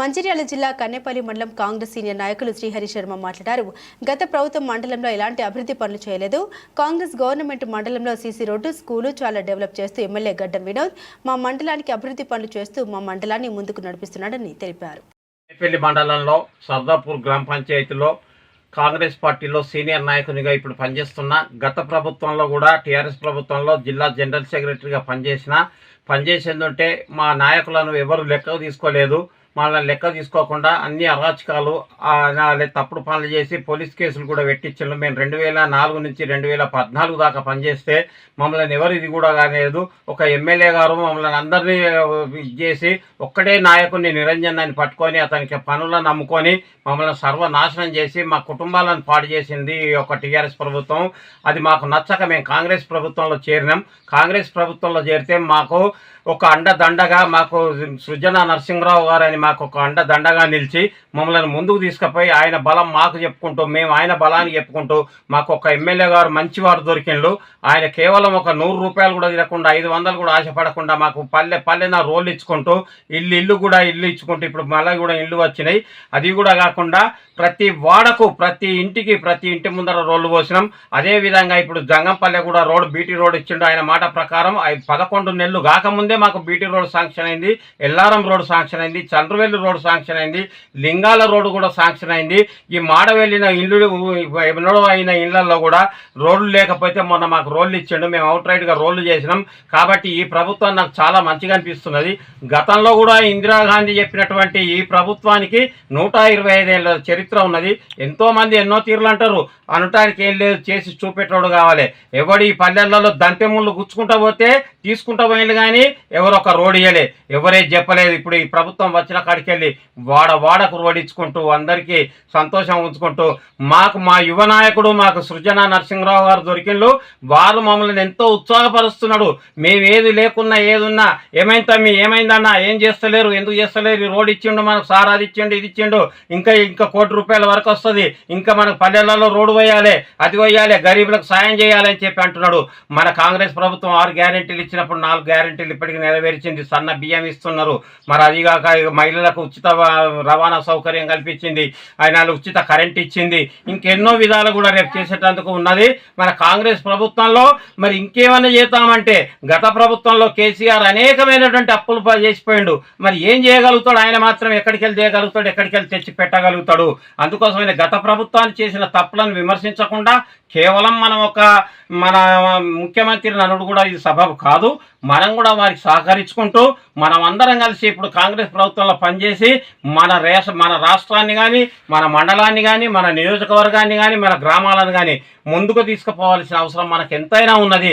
మంచిర్యాల జిల్లా కన్నెపల్లి మండలం కాంగ్రెస్ సీనియర్ నాయకులు శ్రీహరి శర్మ మాట్లాడారు. గత ప్రభుత్వం మండలంలో ఎలాంటి అభివృద్ధి పనులు చేయలేదు. కాంగ్రెస్ గవర్నమెంట్ మండలంలో సీసీ రోడ్డు స్కూలు చాలా డెవలప్ చేస్తూ ఎమ్మెల్యే గడ్డం వినోద్. మా మండలానికి అభివృద్ధి పనులు చేస్తూ మా మండలాన్ని ముందుకు నడిపిస్తున్నాడని తెలిపారు. పెళ్ళి మండలంలో సర్దాపూర్ గ్రామ పంచాయతీలో కాంగ్రెస్ పార్టీలో సీనియర్ నాయకునిగా ఇప్పుడు పనిచేస్తున్న గత ప్రభుత్వంలో కూడా టీఆర్ఎస్ ప్రభుత్వంలో జిల్లా జనరల్ సెక్రటరీగా పనిచేసిన పనిచేసిందంటే మా నాయకులను ఎవరు లెక్కకు తీసుకోలేదు. మళ్ళీ లెక్క తీసుకోకుండా అన్ని అరాచకాలు తప్పుడు పనులు చేసి పోలీస్ కేసులు కూడా పెట్టించారు మేము రెండు వేల నాలుగు నుంచి రెండు వేల పద్నాలుగు దాకా పనిచేస్తే మమ్మల్ని ఎవరు ఇది కూడా కాలేదు ఒక ఎమ్మెల్యే గారు మమ్మల్ని అందరినీ ఇది చేసి ఒక్కడే నాయకుడిని నిరంజన్ అని పట్టుకొని అతనికి పనులను నమ్ముకొని మమ్మల్ని సర్వనాశనం చేసి మా కుటుంబాలను పాడు చేసింది ఈ యొక్క టీఆర్ఎస్ ప్రభుత్వం. అది మాకు నచ్చక మేము కాంగ్రెస్ ప్రభుత్వంలో చేరినాం. కాంగ్రెస్ ప్రభుత్వంలో చేరితే మాకు ఒక అండదండగా మాకు సృజన నరసింహరావు గారు అని మాకు ఒక అండదండగా నిలిచి మమ్మల్ని ముందుకు తీసుకుపోయి ఆయన బలం మాకు చెప్పుకుంటూ మేము ఆయన బలాన్ని చెప్పుకుంటూ మాకు ఒక ఎమ్మెల్యే గారు మంచివారు దొరికిండు ఆయన కేవలం ఒక నూరు రూపాయలు కూడా తినకుండా ఐదు వందలు కూడా ఆశపడకుండా మాకు పల్లె పల్లెన రోళ్ళు ఇచ్చుకుంటూ ఇల్లు ఇల్లు కూడా ఇల్లు ఇచ్చుకుంటూ ఇప్పుడు మళ్ళీ కూడా ఇల్లు వచ్చినాయి. అది కూడా కాకుండా ప్రతి వాడకు ప్రతి ఇంటికి ప్రతి ఇంటి ముందర రోడ్లు పోసినాం. అదే విధంగా ఇప్పుడు జంగంపల్లె కూడా రోడ్ బీటీ రోడ్ ఇచ్చిండు ఆయన మాట ప్రకారం పదకొండు నెలలు కాకముందే మాకు బీటీ రోడ్ శాంక్షన్ అయింది ఎల్లారం రోడ్ శాంక్షన్ అయింది చంద్రవెల్లి రోడ్డు శాంక్షన్ అయింది. లింగాల రోడ్డు కూడా శాంక్షన్ అయింది. ఈ మాడ వెళ్ళిన ఇల్లు ఎన్నడో అయిన ఇళ్ళలో కూడా రోడ్లు లేకపోతే మొన్న మాకు రోడ్లు ఇచ్చిండు. మేము అవుట్ రైడ్గా రోడ్లు చేసినాం. కాబట్టి ఈ ప్రభుత్వం నాకు చాలా మంచిగా అనిపిస్తున్నది. గతంలో కూడా ఇందిరాగాంధీ చెప్పినటువంటి ఈ ప్రభుత్వానికి నూట ఇరవై ఐదేళ్ళ చరిత్ర ఉన్నది. ఎంతోమంది ఎన్నో తీరులు అంటారు. అనటానికి ఏం లేదు చేసి చూపెట్టోడు కావాలి. ఎవడి ఈ పల్లెలలో దంతె ముళ్ళు గుచ్చుకుంటా పోతే తీసుకుంటా పోయింది కానీ ఎవరొక రోడ్ ఇవ్వలే ఎవరే చెప్పలేదు. ఇప్పుడు ఈ ప్రభుత్వం వచ్చిన కాడికి వెళ్ళి వాడ వాడకు రోడ్ ఇచ్చుకుంటూ అందరికీ సంతోషం ఉంచుకుంటూ మాకు మా యువ నాయకుడు మాకు సృజన నరసింహరావు గారు దొరికిండు వారు మమ్మల్ని ఎంతో ఉత్సాహపరుస్తున్నాడు. మేము ఏది లేకున్నా ఏదున్నా ఏమైందా మీ ఏమైందన్నా ఏం చేస్తలేరు ఎందుకు చేస్తలేరు? ఈ రోడ్ ఇచ్చిండు మనకు సార్ అది ఇచ్చిండు ఇది ఇచ్చిండు. ఇంకా ఇంకా కోటి రూపాయల వరకు వస్తుంది. ఇంకా మనకు పల్లెలలో రోడ్డు వేయాలి అది వేయాలి గరీబులకు సాయం చేయాలి అని చెప్పి అంటున్నాడు. మన కాంగ్రెస్ ప్రభుత్వం ఆరు గ్యారెంటీలు ఇచ్చినప్పుడు నాలుగు గ్యారెంటీలు ఇప్పటికి నెరవేర్చింది. సన్న బియ్యం ఇస్తున్నారు. మరి అదిగాక మహిళ మహిళలకు ఉచిత రవాణా సౌకర్యం కల్పించింది. ఆయన ఉచిత కరెంట్ ఇచ్చింది. ఇంకెన్నో విధాలు కూడా రేపు చేసేటందుకు ఉన్నది. మన కాంగ్రెస్ ప్రభుత్వంలో మరి ఇంకేమైనా చేద్దామంటే గత ప్రభుత్వంలో కేసీఆర్ అనేకమైనటువంటి అప్పులు చేసిపోయిండు. మరి ఏం చేయగలుగుతాడు? ఆయన మాత్రం ఎక్కడికి వెళ్ళి చేయగలుగుతాడు? ఎక్కడికి వెళ్ళి తెచ్చి పెట్టగలుగుతాడు? అందుకోసమైన గత ప్రభుత్వాన్ని చేసిన తప్పులను విమర్శించకుండా కేవలం మనం ఒక మన ముఖ్యమంత్రి నన్నుడు కూడా ఇది సభ కాదు మనం కూడా వారికి సహకరించుకుంటూ మనం అందరం కలిసి ఇప్పుడు కాంగ్రెస్ ప్రభుత్వంలో పనిచేసి మన రేష మన రాష్ట్రాన్ని కానీ మన మండలాన్ని కానీ మన నియోజకవర్గాన్ని కానీ మన గ్రామాలను కానీ ముందుకు తీసుకుపోవాల్సిన అవసరం మనకు ఎంతైనా ఉన్నది.